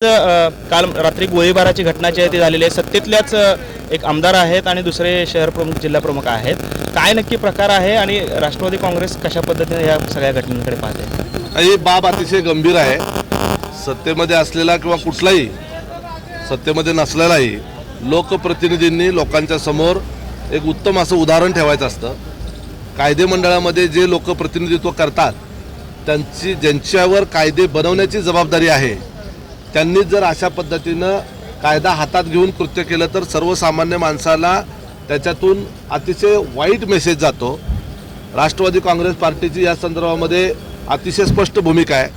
काल रात्री गोळीबाराची घटना जी आहे ती झालेली आहे. सत्तेतल्याच एक आमदार आहेत आणि दुसरे शहर प्रमुख जिल्हा प्रमुख आहेत. काय नक्की प्रकार आहे आणि राष्ट्रवादी काँग्रेस कशा पद्धतीने या सगळ्या घटनांकडे पाहते? ही बाब अतिशय गंभीर आहे. सत्तेमध्ये असलेला किंवा कुठलाही सत्तेमध्ये नसलेलाही लोकप्रतिनिधींनी लोकांच्या समोर एक उत्तम असं उदाहरण ठेवायचं असतं. कायदे मंडळामध्ये जे लोक प्रतिनिधित्व करतात त्यांची ज्यांच्यावर कायदे बनवण्याची जबाबदारी आहे त्यांनी जर अशा पद्धतीनं कायदा हातात घेऊन कृत्य केलं तर सर्वसामान्य माणसाला त्याच्यातून अतिशय वाईट मेसेज जातो. राष्ट्रवादी काँग्रेस पार्टीची या संदर्भामध्ये अतिशय स्पष्ट भूमिका आहे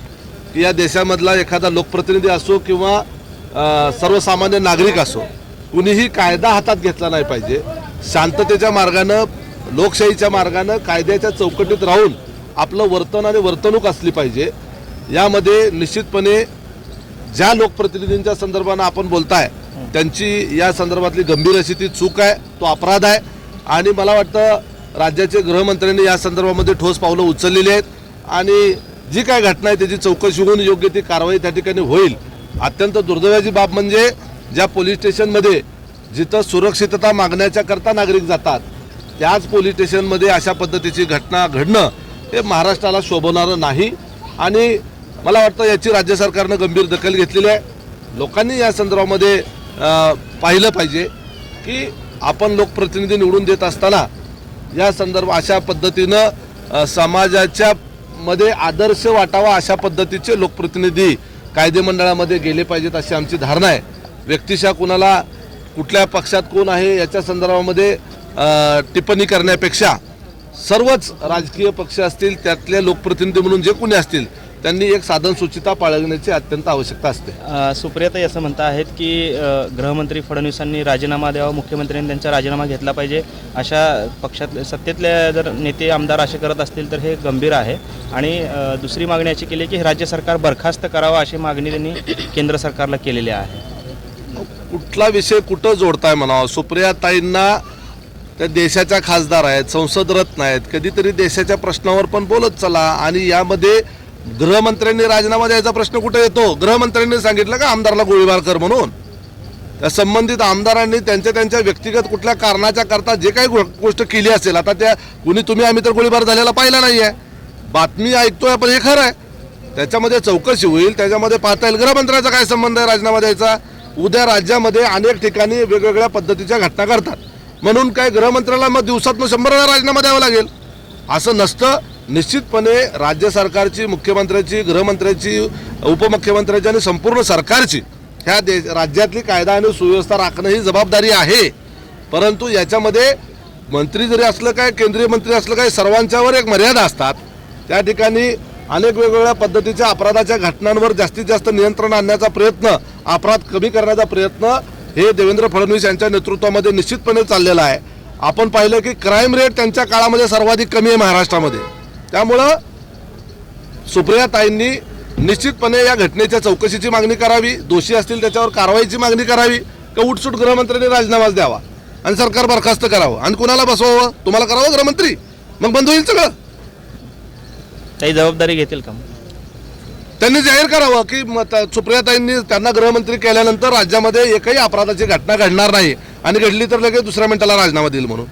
की या देशामधला एखादा लोकप्रतिनिधी असो किंवा सर्वसामान्य नागरिक असो कुणीही कायदा हातात घेतला नाही पाहिजे. शांततेच्या मार्गानं लोकशाहीच्या मार्गानं कायद्याच्या चौकटीत राहून आपलं वर्तन आणि वर्तणूक असली पाहिजे. यामध्ये निश्चितपणे ज्या लोकप्रतिनिधींच्या संदर्भानं आपण बोलताय त्यांची या संदर्भातली गंभीर अशी ती चूक आहे तो अपराध आहे. आणि मला वाटतं राज्याचे गृहमंत्र्यांनी या संदर्भामध्ये ठोस पावलं उचललेली आहेत. आणि जी काय घटना आहे त्याची चौकशी होऊन योग्य ती कारवाई त्या ठिकाणी होईल. अत्यंत दुर्दैवाची बाब म्हणजे ज्या पोलीस स्टेशनमध्ये जिथं सुरक्षितता मागण्याच्या करता नागरिक जातात त्याच पोलीस स्टेशनमध्ये अशा पद्धतीची घटना घडणं हे महाराष्ट्राला शोभवणारं नाही. आणि मला वाटतं याची राज्य सरकारनं गंभीर दखल घेतलेली आहे. लोकांनी या संदर्भामध्ये पाहिलं पाहिजे की आपण लोकप्रतिनिधी निवडून देत असताना या संदर्भ अशा पद्धतीनं समाजाच्या मध्ये आदर्श वाटावा अशा पद्धतीचे लोकप्रतिनिधी कायदेमंडळामध्ये गेले पाहिजेत अशी आमची धारणा आहे. व्यक्तिशा कुणाला कुठल्या पक्षात कोण आहे याच्या संदर्भामध्ये टिप्पणी करण्यापेक्षा सर्वच राजकीय पक्ष असतील त्यातले लोकप्रतिनिधी म्हणून जे कोणी असतील त्यांनी एक साधन सुचिता बाळगण्याची अत्यंत आवश्यकता असते. सुप्रियाताई असं म्हणता आहेत की गृहमंत्री फडणवीसांनी राजीनामा द्यावा मुख्यमंत्र्यांनी त्यांचा राजीनामा घेतला पाहिजे. अशा पक्षात सत्तेतले जर नेते आमदार असे करत असतील तर हे गंभीर आहे. आणि दुसरी मागणी अशी केली की राज्य सरकार बरखास्त करावं अशी मागणी त्यांनी केंद्र सरकारला केलेली आहे. कुठला विषय कुठं जोडताय म्हणावं? सुप्रियाताईंना त्या देशाच्या खासदार आहेत संसद रत्न आहेत. कधीतरी देशाच्या प्रश्नावर पण बोलत चला आणि यामध्ये गृहमंत्र्यांनी राजीनामा द्यायचा प्रश्न कुठे येतो? गृहमंत्र्यांनी सांगितलं का आमदारला गोळीबार कर म्हणून? त्या संबंधित आमदारांनी त्यांच्या त्यांच्या व्यक्तिगत कुठल्या कारणाच्या करता जे काही गो- गोष्ट केली असेल आता त्या कुणी तुम्ही आम्ही तर गोळीबार झालेला पाहिला नाही आहे बातमी ऐकतोय पण हे खरं आहे. त्याच्यामध्ये चौकशी होईल त्याच्यामध्ये पाहता येईल. गृहमंत्र्याचा काय संबंध आहे राजीनामा द्यायचा? उद्या राज्यामध्ये अनेक ठिकाणी वेगवेगळ्या पद्धतीच्या घटना घडतात. म्हणून काय गृहमंत्र्याला मग दिवसातनं शंभर वेळा राजीनामा द्यावा लागेल. असं नसतं. निश्चितपणे राज्य सरकारची मुख्यमंत्र्याची गृहमंत्र्याची उपमुख्यमंत्र्याची आणि संपूर्ण सरकारची ह्या देश राज्यातली कायदा आणि सुव्यवस्था राखणं ही जबाबदारी आहे. परंतु याच्यामध्ये मंत्री जरी असलं काय केंद्रीय मंत्री असलं काय सर्वांच्यावर एक मर्यादा असतात. त्या ठिकाणी अनेक वेगवेगळ्या पद्धतीच्या अपराधाच्या घटनांवर जास्तीत जास्त नियंत्रण आणण्याचा प्रयत्न अपराध कमी करण्याचा प्रयत्न हे देवेंद्र फडणवीस यांच्या नेतृत्वामध्ये निश्चितपणे चाललेला आहे. आपण पाहिलं की क्राईम रेट त्यांच्या काळामध्ये सर्वाधिक कमी आहे महाराष्ट्रामध्ये. त्यामुळं सुप्रियाताईंनी निश्चितपणे या घटनेच्या चौकशीची मागणी करावी दोषी असतील त्याच्यावर कारवाईची मागणी करावी का उठसूट गृहमंत्र्यांनी राजीनामाच द्यावा आणि सरकार बरखास्त करावं आणि कुणाला बसवावं? तुम्हाला करावं गृहमंत्री? मग बंद होईल सगळं. काही जबाबदारी घेतील का त्यांनी जाहीर करावं की सुप्रियाताईंनी त्यांना गृहमंत्री केल्यानंतर राज्यामध्ये एकही अपराधाची घटना घडणार नाही आणि घडली तर लगेच दुसऱ्या मिनिटाला राजीनामा देईल म्हणून.